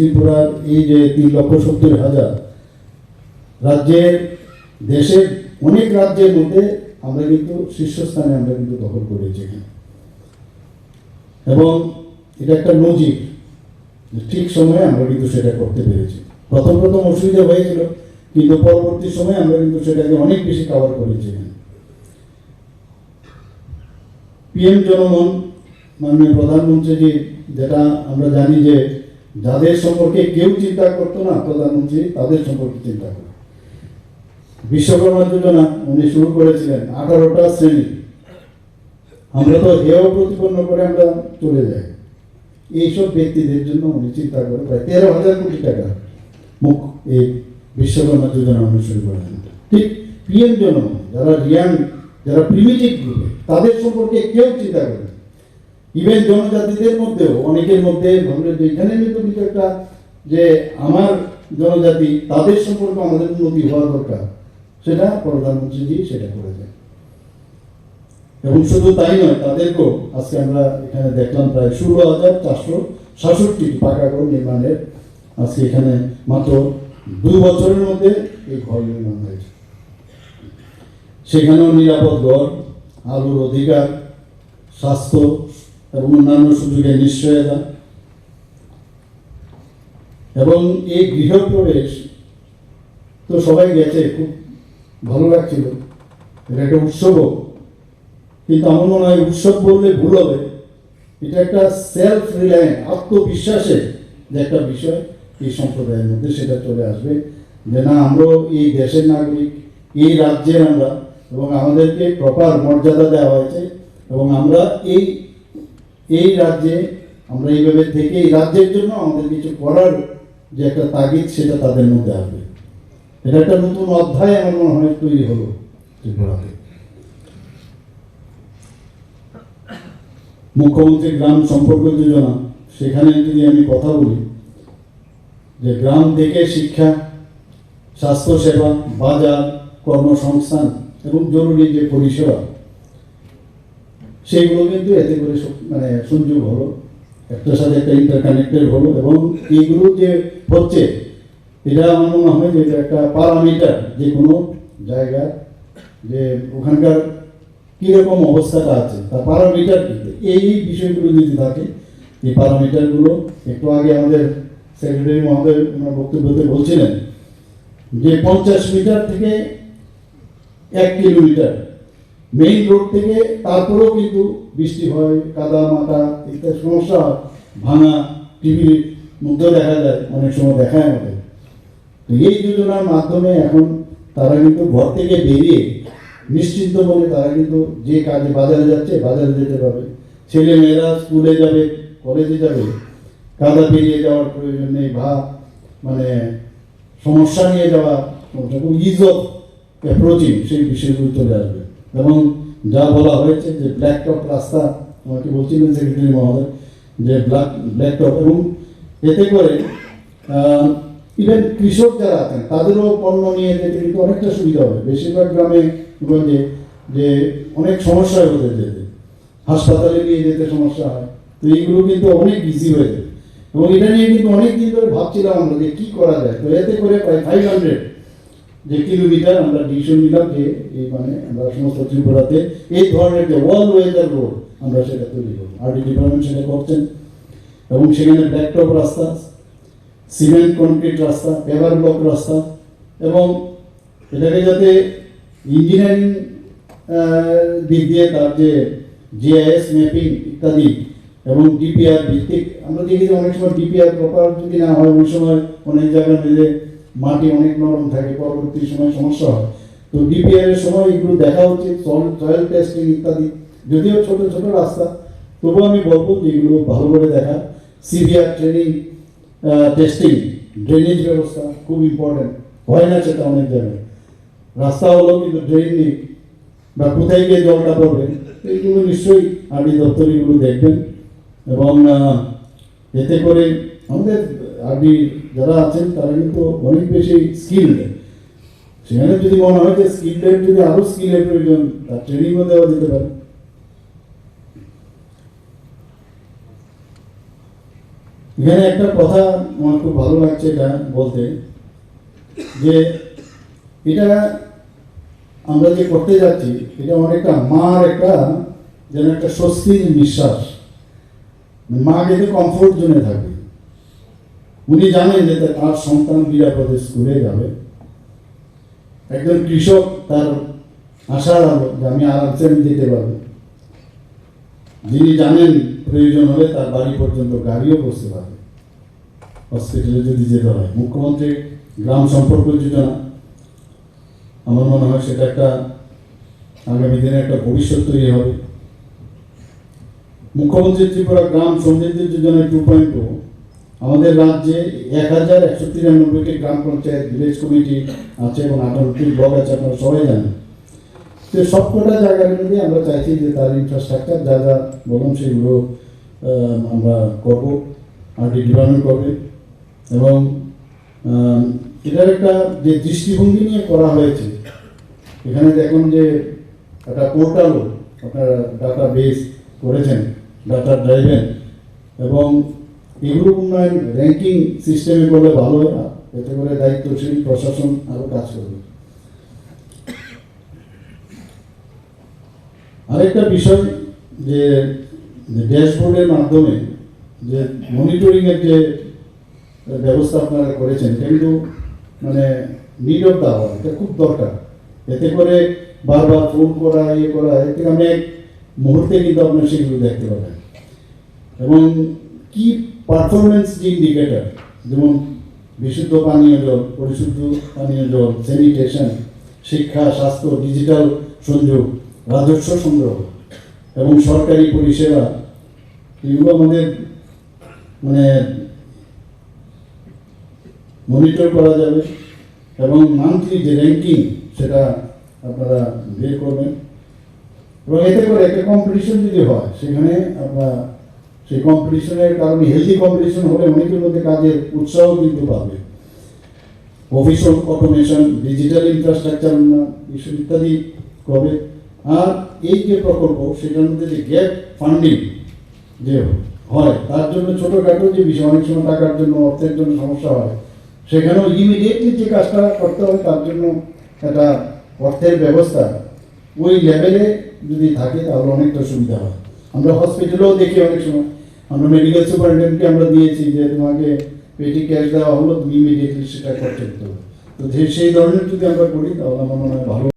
ত্রিপুরার এই যে তিন লক্ষ সত্তর হাজার, রাজ্যের, দেশের অনেক রাজ্যের মধ্যে আমরা কিন্তু শীর্ষস্থানে আমরা কিন্তু দখল করেছি এবং এটা একটা নজির ঠিক সময়ে আমরা কিন্তু সেটা করতে পেরেছি। প্রথম প্রথম অসুবিধা হয়েছিল, কিন্তু পরবর্তী সময়ে আমরা কিন্তু সেটাকে অনেক বেশি কভার করেছি পিএম জনমন মাননীয় প্রধানমন্ত্রীজি, যেটা আমরা জানি যে যাদের সম্পর্কে কেউ চিন্তা করতো না, প্রধানমন্ত্রী তাদের সম্পর্কে চিন্তা করে বিশ্বকর্মা যোজনা উনি শুরু করেছিলেন আঠারোটা শ্রেণি। আমরা তো হেয় প্রতিপন্ন করে আমরা চলে যাই। এইসব ব্যক্তিদের জন্য উনি চিন্তা করে প্রায় তেরো হাজার কোটি টাকা মুখ এই বিশ্বকর্মা যোজনা উনি শুরু করেছেন। ঠিক পিএম জনমন যারা রিয়াং, যারা প্রিমিটিভ গ্রুপে, তাদের সম্পর্কে কেউ চিন্তা করে। ইভেন জনজাতিদের মধ্যেও, অনেকের মধ্যে ভাবলে যে এখানে কিন্তু কিছু একটা যে আমার জনজাতি, তাদের সম্পর্কে আমাদের উন্নতি হওয়া দরকার। সেটা প্রধানমন্ত্রীজি সেটা করে করেছেন। এবং শুধু তাই নয়, তাদেরকেও আজকে আমরা এখানে দেখলাম প্রায় ষোলো হাজার চারশো সাতষট্টি পাকা ঘর নির্মাণের আজকে এখানে মাত্র দুই বছরের মধ্যে এই ঘর নির্মাণ হয়েছে। সেখানেও নিরাপদ ঘর, আলোর অধিকার, স্বাস্থ্য এবং অন্যান্য সুযোগের নিশ্চয়তা এবং এই গৃহপ্রবেশ তো সবাই গেছে, খুব ভালো লাগছিল। এটা একটা উৎসবও কিন্তু আমার মনে হয় উৎসব বললে ভুল হবে। এটা একটা সেলফ রিলায়েন্ট আত্মবিশ্বাসের যে একটা বিষয় এই সম্প্রদায়ের মধ্যে সেটা চলে আসবে যে না, আমরাও এই দেশের নাগরিক, এই রাজ্যের আমরা এবং আমাদেরকে প্রপার মর্যাদা দেওয়া হয়েছে এবং আমরা এই এই রাজ্যে, আমরা এইভাবে থেকে এই রাজ্যের জন্য আমাদের কিছু করার যে একটা তাগিদ সেটা তাদের মধ্যে আসবে। এটা একটা নতুন অধ্যায় আমার মনে হয় তৈরি হলো ত্রিপুরাতে। মুখ্যমন্ত্রী গ্রাম সম্পর্ক যোজনা, সেখানে যদি আমি কথা বলি, যে গ্রাম থেকে শিক্ষা, স্বাস্থ্যসেবা, বাজার, কর্মসংস্থান এবং জরুরি যে পরিষেবা সেগুলো কিন্তু এতে করে মানে সংযোগ হলো। একটার সাথে একটা ইন্টারকানেক্টেড হলো এবং এইগুলো যে হচ্ছে, এটা আমার মনে হয় যে একটা প্যারামিটার যে কোনো জায়গায় যে ওখানকার কীরকম অবস্থাটা আছে তার প্যারামিটার কিন্তু এই বিষয়গুলো যদি থাকে, এই প্যারামিটারগুলো একটু আগে আমাদের সেক্রেটারি মহোদয় ওনার বক্তব্যতে বলছিলেন যে পঞ্চাশ মিটার থেকে এক কিলোমিটার মেইন রোড থেকে তারপরেও কিন্তু বৃষ্টি হয়, কাদা, মাটা ইত্যাদি সমস্যা হয়। ভাঙা টিভির মধ্যেও দেখা যায়, অনেক সময় দেখায় আমাদের। তো এই যোজনার মাধ্যমে এখন তারা কিন্তু ঘর থেকে বেরিয়ে নিশ্চিন্ত মনে তারা কিন্তু যে কাজে বাজারে যাচ্ছে, বাজারে যেতে পারবে। ছেলে মেয়েরা স্কুলে যাবে কলেজে যাবে, কাদা পেরিয়ে যাওয়ার প্রয়োজন নেই বা মানে সমস্যা নিয়ে যাওয়া ইজ অফ অ্যাপ্রোচিং সেই বিষয়গুলো চলে আসবে এবং যা বলা হয়েছে যে ব্ল্যাক টপ রাস্তা, আমাকে বলছিলেন সেক্রেটারি মহোদয়, যে ব্ল্যাক ব্ল্যাক টপ এবং এতে করে ইভেন কৃষক যারা আছেন, তাদেরও পণ্য নিয়ে যেতে কিন্তু অনেকটা সুবিধা হবে। বেশিরভাগ গ্রামে গঞ্জে যে অনেক সমস্যা হতে যেতে হাসপাতালে নিয়ে যেতে সমস্যা হয়। তো এইগুলো কিন্তু অনেক ইজি হয়ে যাবে এবং এটা নিয়ে কিন্তু অনেক দিন ধরে ভাবছিলাম আমরা যে কী করা যায়। তো এতে করে প্রায় ফাইভ হান্ড্রেড যে কিলোমিটার আমরা ডিসিশন নিলাম যে এই মানে আমরা সমস্ত ত্রিপুরাতে এই ধরনের যে ওয়াল ওয়েদার রোড আমরা সেটা তৈরি করব। আরডি ডিপার্টমেন্ট সেটা করছেন। এবং সেখানে ব্ল্যাকটপ রাস্তা সিমেন্ট কনক্রিট রাস্তা পেভার ব্লক রাস্তা এবং এটাকে যাতে ইঞ্জিনিয়ারিং দিক দিয়ে তার যে জিআইএস ম্যাপিং ইত্যাদি এবং ডিপিআর ভিত্তিক, আমরা দেখেছি অনেক সময় ডিপিআর প্রপার যদি না হয়, অনেক সময় অনেক জায়গায় মিলে মাটি অনেক নরম থাকে, পরবর্তী সময় সমস্যা হয়। তো ডিপিআর এর সময় এগুলো দেখা উচিত সয়েল টেস্টিং ইত্যাদি। যদিও ছোট ছোট রাস্তা, তবুও আমি বলব যে এগুলো ভালো করে দেখা। সিভিয়ার ট্রেনিং টেস্টিং ড্রেনেজ ব্যবস্থা খুব ইম্পর্টেন্ট হয় না সেটা অনেক জায়গায়। রাস্তা হলো কিন্তু ড্রেন নেই, বা কোথায় গিয়ে জলটা পড়বে, এইগুলো নিশ্চয়ই আরডি দপ্তর এগুলো দেখবেন। এবং এতে করে আমাদের আরডি যারা আছেন, তারা কিন্তু অনেক বেশি স্কিলড সেখানে যদি মনে হয় যে স্কিলডের যদি আরও স্কিলের প্রয়োজন, তার ট্রেনিংও দেওয়া যেতে পারে। এখানে একটা কথা আমার খুব ভালো লাগছে এটা বলতে, যে এটা আমরা যে করতে যাচ্ছি, এটা অনেকটা মার একটা, যেন একটা স্বস্তির নিঃশ্বাস। মা কিন্তু কমফোর্ট জোনে থাকবে। উনি জানেন যে তার সন্তান নিরাপদে স্কুলে যাবে। একজন কৃষক, তার আশার আলো যে আমি আরামসে আমি যেতে পারব। যিনি জানেন প্রয়োজন হলে তার বাড়ি পর্যন্ত গাড়িও বসতে পারবে। হসপিটালে যদি যেতে হয়। মুখ্যমন্ত্রী গ্রাম সম্পর্ক যোজনা। আমার মনে হয় সেটা একটা আগামী দিনে একটা ভবিষ্যৎ তৈরি হবে। মুখ্যমন্ত্রী ত্রিপুরা গ্রাম সমৃদ্ধি যোজনা টু পয়েন্ট আমাদের রাজ্যে এক হাজার একশো তিরানব্বইটি গ্রাম পঞ্চায়েত, ভিলেজ কমিটি আছে এবং আঠারোটি ব্লক আছে, আপনারা সবাই জানেন। তো সবকটা জায়গার মধ্যে আমরা চাইছি যে তার ইনফ্রাস্ট্রাকচার যা যা বললাম সেগুলো আমরা করব আরটি ডিপার্টমেন্ট করবে। এবং এটার একটা যে দৃষ্টিভঙ্গি নিয়ে করা হয়েছে, এখানে দেখুন যে একটা পোর্টালও আপনারা ডাটা বেস করেছেন ডাটা ড্রাইভেন এবং এগুলো উন্নয়ন র্যাঙ্কিং সিস্টেমে করলে ভালো হয় না। এতে করে দায়িত্বশীল প্রশাসন আরও কাজ করবে। আরেকটা বিষয় যে ড্যাশবোর্ডের মাধ্যমে যে মনিটরিংয়ের যে ব্যবস্থা আপনারা করেছেন কিন্তু মানে নিড অফ দা এটা খুব দরকার। এতে করে বারবার ফোন করা ইয়ে করা থেকে আমি এক মুহূর্তে কিন্তু আপনার সেগুলো দেখতে পাবেন। এবং কি পারফরমেন্স যে ইন্ডিকেটর যেমন বিশুদ্ধ পানীয় জল, পরিশুদ্ধ পানীয় জল স্যানিটেশন শিক্ষা, স্বাস্থ্য ডিজিটাল সংযোগ, রাজস্ব সংগ্রহ এবং সরকারি পরিষেবা। এগুলো আমাদের মানে মনিটর করা যাবে এবং মান্থলি যে র্যাঙ্কিং সেটা আপনারা বের করবেন। এবং এতে করে একটা কম্পিটিশন যদি হয়, সেখানে আপনার সেই কম্পিটিশনের কারণে হেলদি কম্পিটিশন হলে অনেকের মধ্যে কাজের উৎসাহ কিন্তু পাবে। Office automation digital infrastructure issue ইত্যাদি করবে আর এই যে প্রকল্প, সেটার মধ্যে যে গ্যাপ ফান্ডিং যে হয়, তার জন্য ছোটোখাটো যে বিষয়, অনেক সময় টাকার জন্য, অর্থের জন্য সমস্যা হয়, সেখানেও ইমিডিয়েটলি যে কাজটা করতে হবে, তার জন্য একটা অর্থের ব্যবস্থা। ওই লেভেলে যদি থাকে, তাহলে অনেকটা সুবিধা হয়। আমরা হসপিটালেও দেখি অনেক সময় আমরা মেডিকেল সুপারিনটেন্ডেন্টকে আমরা দিয়েছি যে তোমাকে পেটি ক্যাশ দেওয়া হলো, তুমি ইমিডিয়েটলি সেটা করতে তো সেই ধরনের যদি আমরা করি, তাহলে আমার মনে হয় ভালো